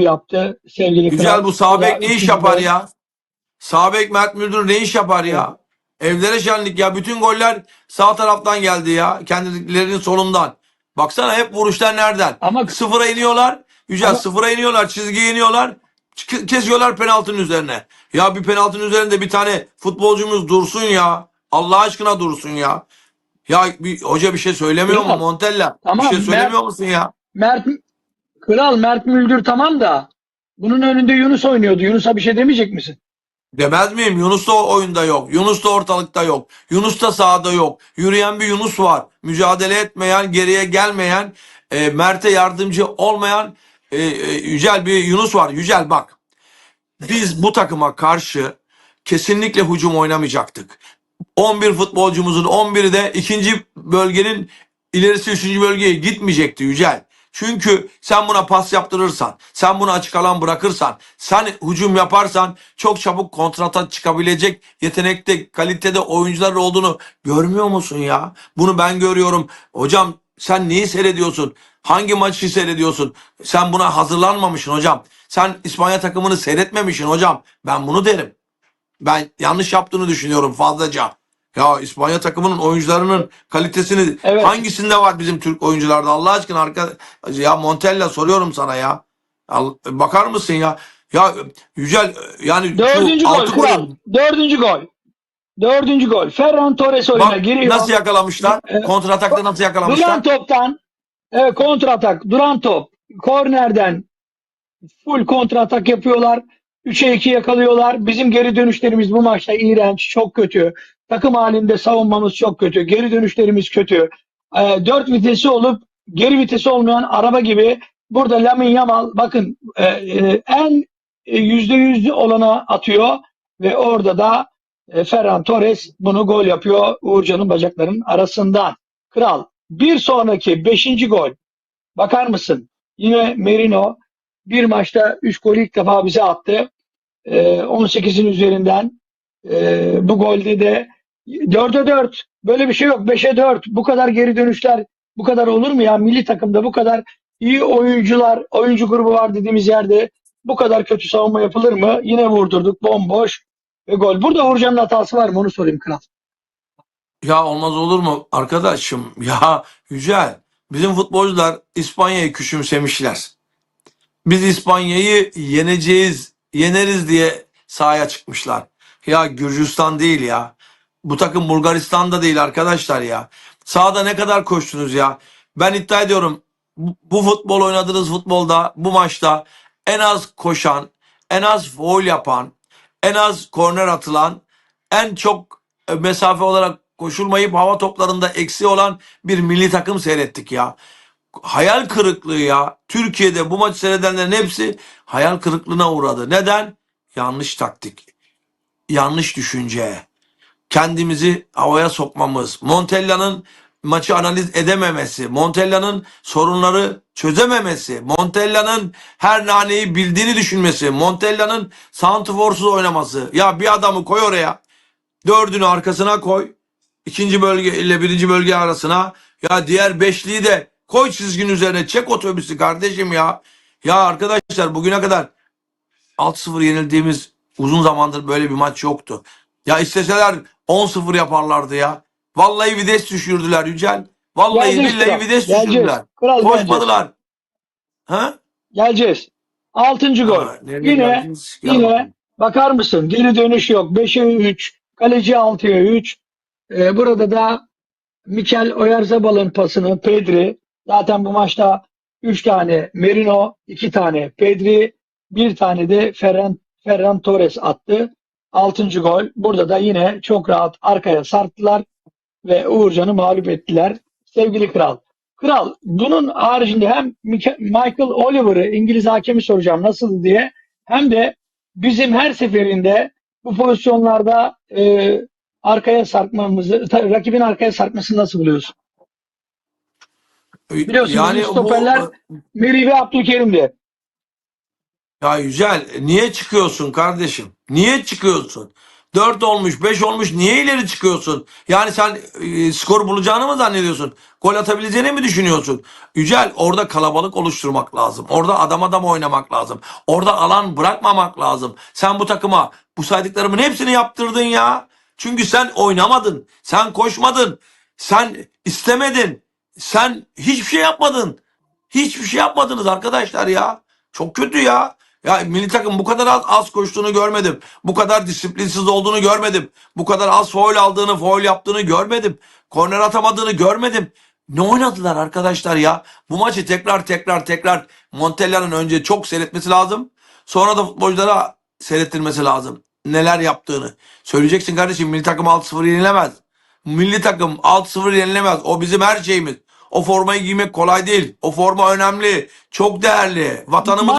yaptı sevgili Güzel Kral. bu sağ bek ne iş yapar ya? Sağ bek Mert Müldür ne iş yapar ya? Evlere şenlik ya. Bütün goller sağ taraftan geldi ya. Kendilerinin solundan. Baksana hep vuruşlar nereden? Ama Sıfıra iniyorlar. Yücel Ama- sıfıra iniyorlar. Çizgiye iniyorlar. Kesiyorlar penaltının üzerine. Ya bir penaltının üzerinde bir tane futbolcumuz dursun ya. Allah aşkına dursun ya. Ya bir, hoca bir şey söylemiyor mu. Montella? Tamam, bir şey Mert- söylemiyor musun ya? Mert Kral Mert Müldür tamam da bunun önünde Yunus oynuyordu. Yunus'a bir şey demeyecek misin? Demez miyim? Yunus da oyunda yok. Yunus da ortalıkta yok. Yunus da sahada yok. Yürüyen bir Yunus var. Mücadele etmeyen, geriye gelmeyen, e, Mert'e yardımcı olmayan e, e, Yücel bir Yunus var. Yücel bak. Biz bu takıma karşı kesinlikle hücum oynamayacaktık. 11 futbolcumuzun 11'i de ikinci bölgenin ilerisi üçüncü bölgeye gitmeyecekti Yücel. Çünkü sen buna pas yaptırırsan, sen buna açık alan bırakırsan, sen hücum yaparsan çok çabuk kontrata çıkabilecek yetenekte, kalitede oyuncular olduğunu görmüyor musun ya? Bunu ben görüyorum. Hocam sen neyi seyrediyorsun? Hangi maçı seyrediyorsun? Sen buna hazırlanmamışsın hocam. Sen İspanya takımını seyretmemişsin hocam. Ben bunu derim. Ben yanlış yaptığını düşünüyorum fazlaca. Ya İspanya takımının oyuncularının kalitesini Evet. hangisinde var bizim Türk oyuncularda Allah aşkına arka ya Montella soruyorum sana ya. Bakar mısın ya? Ya Yücel yani şu Dördüncü gol altı golü Dördüncü gol. Dördüncü gol. Ferran Torres oyuna bak giriyor. nasıl yakalamışlar? Evet. Kontratakta nasıl Duran yakalamışlar? toptan evet, kontratak. Duran top. Kornerden full kontratak yapıyorlar. 3'e 2 yakalıyorlar. Bizim geri dönüşlerimiz bu maçta iğrenç. Çok kötü. Takım halinde savunmamız çok kötü. Geri dönüşlerimiz kötü. Ee, 4 vitesi olup geri vitesi olmayan araba gibi burada Lamin Yamal bakın e, e, en e, yüzde yüzlü olana atıyor ve orada da e, Ferran Torres bunu gol yapıyor Uğurcan'ın bacaklarının arasından. Kral bir sonraki 5. gol bakar mısın? Yine Merino bir maçta 3 golü ilk defa bize attı. Ee, 18'in üzerinden Ee, bu golde de 4'e 4 böyle bir şey yok 5'e 4 bu kadar geri dönüşler bu kadar olur mu ya milli takımda bu kadar iyi oyuncular oyuncu grubu var dediğimiz yerde bu kadar kötü savunma yapılır mı? Yine vurdurduk bomboş ve gol. Burada Uğurcan'ın hatası var mı onu sorayım kral. Ya olmaz olur mu arkadaşım? Ya Yücel bizim futbolcular İspanya'yı küçümsemişler. Biz İspanya'yı yeneceğiz, yeneriz diye sahaya çıkmışlar. Ya Gürcistan değil ya. Bu takım Bulgaristan'da değil arkadaşlar ya. Sahada ne kadar koştunuz ya. Ben iddia ediyorum bu, bu futbol oynadığınız futbolda bu maçta en az koşan, en az foul yapan, en az korner atılan, en çok e, mesafe olarak koşulmayıp hava toplarında eksi olan bir milli takım seyrettik ya hayal kırıklığı ya. Türkiye'de bu maçı seyredenlerin hepsi hayal kırıklığına uğradı. Neden? Yanlış taktik. Yanlış düşünce. Kendimizi havaya sokmamız. Montella'nın maçı analiz edememesi. Montella'nın sorunları çözememesi. Montella'nın her naneyi bildiğini düşünmesi. Montella'nın santiforsuz oynaması. Ya bir adamı koy oraya. Dördünü arkasına koy. İkinci bölge ile birinci bölge arasına. Ya diğer beşliği de koy çizginin üzerine. Çek otobüsü kardeşim ya. Ya arkadaşlar bugüne kadar 6-0 yenildiğimiz uzun zamandır böyle bir maç yoktu. Ya isteseler 10-0 yaparlardı ya. Vallahi vites düşürdüler Yücel. Vallahi Geleceğiz billahi kral. vites Geleceğiz. düşürdüler. Kral. Koşmadılar. Ha? Geleceğiz. Altıncı gol. Ha, nereye Yine geldiniz? Gel yine bakar mısın? Geri dönüş yok. 5'e 3. Kaleci 6'ya 3. Ee, burada da Mikel Oyarzabal'ın pasını Pedri. Zaten bu maçta 3 tane Merino, 2 tane Pedri, 1 tane de Ferran, Ferran Torres attı. 6. gol. Burada da yine çok rahat arkaya sarktılar ve Uğurcan'ı mağlup ettiler. Sevgili Kral. Kral bunun haricinde hem Michael Oliver'ı İngiliz hakemi soracağım nasıl diye hem de bizim her seferinde bu pozisyonlarda e, arkaya sarkmamızı, rakibin arkaya sarkmasını nasıl buluyorsun? Biliyorsunuz bizim stoperler Meri ve Abdülkerim'di. Ya Yücel niye çıkıyorsun kardeşim? Niye çıkıyorsun? 4 olmuş, 5 olmuş. Niye ileri çıkıyorsun? Yani sen e, skor bulacağını mı zannediyorsun? Gol atabileceğini mi düşünüyorsun? Yücel orada kalabalık oluşturmak lazım. Orada adam adam oynamak lazım. Orada alan bırakmamak lazım. Sen bu takıma bu saydıklarımın hepsini yaptırdın ya. Çünkü sen oynamadın. Sen koşmadın. Sen istemedin. Sen hiçbir şey yapmadın. Hiçbir şey yapmadınız arkadaşlar ya. Çok kötü ya. Ya milli takım bu kadar az, az koştuğunu görmedim. Bu kadar disiplinsiz olduğunu görmedim. Bu kadar az foul aldığını, foul yaptığını görmedim. Korner atamadığını görmedim. Ne oynadılar arkadaşlar ya? Bu maçı tekrar tekrar tekrar Montella'nın önce çok seyretmesi lazım. Sonra da futbolculara seyrettirmesi lazım. Neler yaptığını. Söyleyeceksin kardeşim milli takım 6-0 yenilemez. Milli takım 6-0 yenilemez. O bizim her şeyimiz. O formayı giymek kolay değil. O forma önemli. Çok değerli. Vatanımız